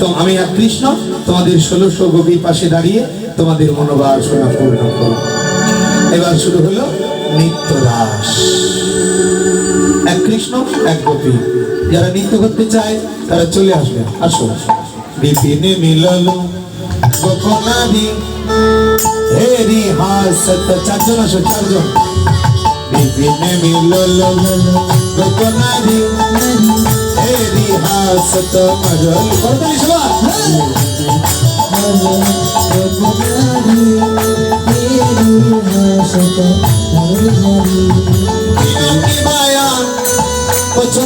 তো আমি আর কৃষ্ণ তোমাদের ষোলোশো গোপীর পাশে দাঁড়িয়ে তোমাদের মনোবাসনা পূর্ণ করব। এবার শুরু হলো নিত্য রাস এক কৃষ্ণ, এক গোপী। যারা নৃত্য করতে চায়, তারা চলে আসবে। আসো। বিপিনে মিলল গোপনাদি। হেরি হাসত চারজন আসো, চারজন। বিপিনে মিলল গোপনাদি হেরি হাসত মজল করতালি সবাই বিনোদী মায়া পছন্দ প্রাণ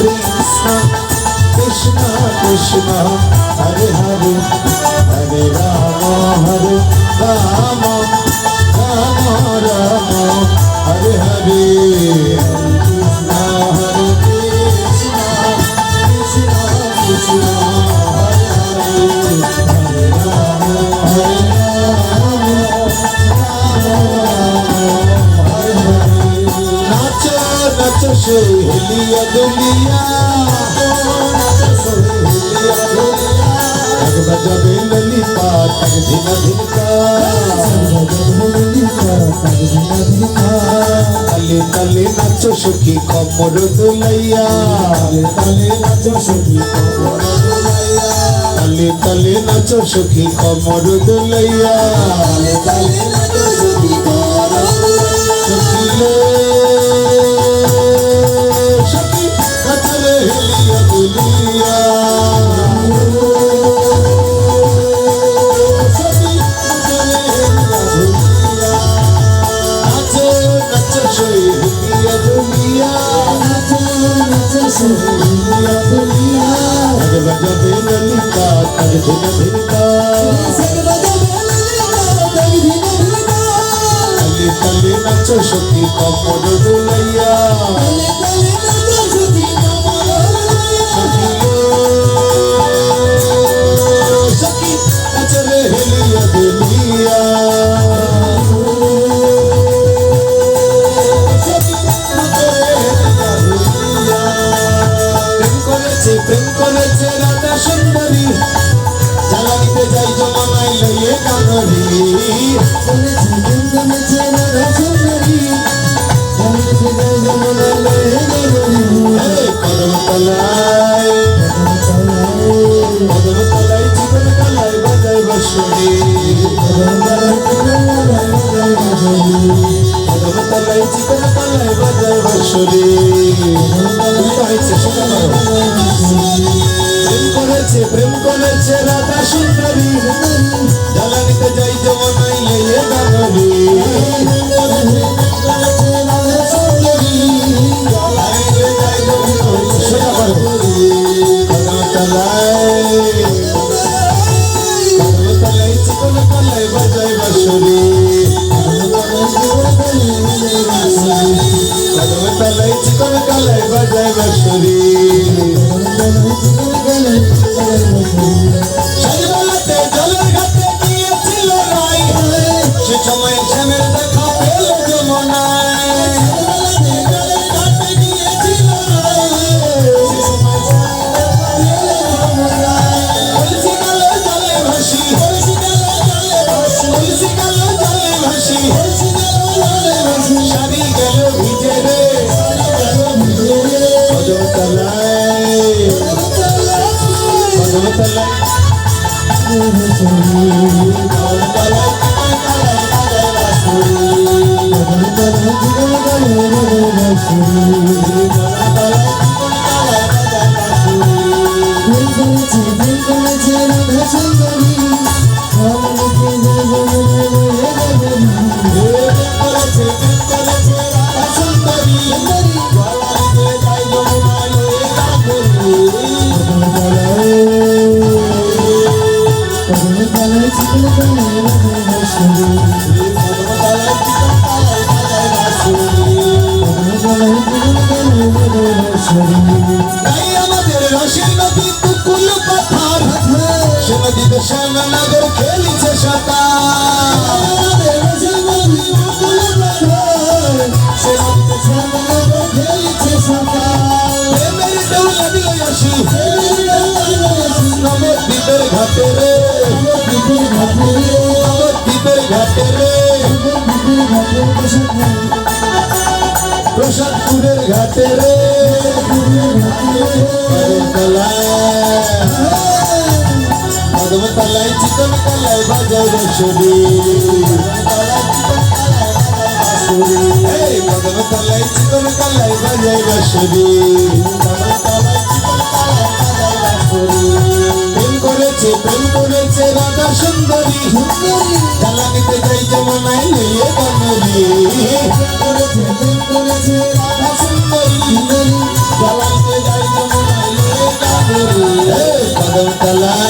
কৃষ্ণ কৃষ্ণ কৃষ্ণ, হরে হরে হরে রাম হরে রাম রাম রাম, হরে হরে। কৃষ্ণ হরে কৃষ্ণ কৃষ্ণ কৃষ্ণ, হরে হরে হরে রাম হরে রাম নাচো নাচো সেই হেলিয়া দুলিয়া এক বাজাবে তালে তালে নাচো সখী কমর দুলাইয়া তালে নাচো সখী কমর দুলাইয়া তালে তালে নাচো সখী কমর দুলাইয়া তালে নাচো সখী কমর সখী কমর দুলাইয়া জ্বালানিতে যাই জমানাই লইয়ে কানরি কদম তলায় কদম তলায় জীবন তলায় বাজাই বসুরি কদম তলায় জীবন তলায় বাজাই বসুরি হয়েছে শোনা প্রেম করেছে প্রেম করেছে রাধা সুন্দরী। জ্বালানিতে যাই জমানাই লেয়ে দাঁড়াবি তলায় তলায় জলে ভাসি কলসি গেল জলে ভাসি শাড়ি গেল তাই আমাদের রসের নদী কুকুল পাথার সে নদীতে শ্যামনগর খেলিছে সাঁতার প্রেমের ডৌলা দিলে আসি নবদ্বীপের ঘাটে রে নবদ্বীপের ঘাটে রে প্রসাদপুরের ঘাটে রে। চিকন কালায় বাজায় রসুরি এই মদমতলায় চিকন কালায় বাজায় রসুরি প্রেম করেছে প্রেম করেছে রাধা সুন্দরী জ্বালানিতে যাই যমুনায় নিয়ে তলায়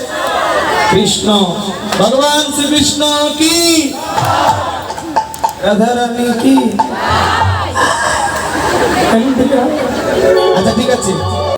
কৃষ্ণ। ভগবান শ্রীকৃষ্ণ কি? রাধারানী কি? আচ্ছা ঠিক আছে।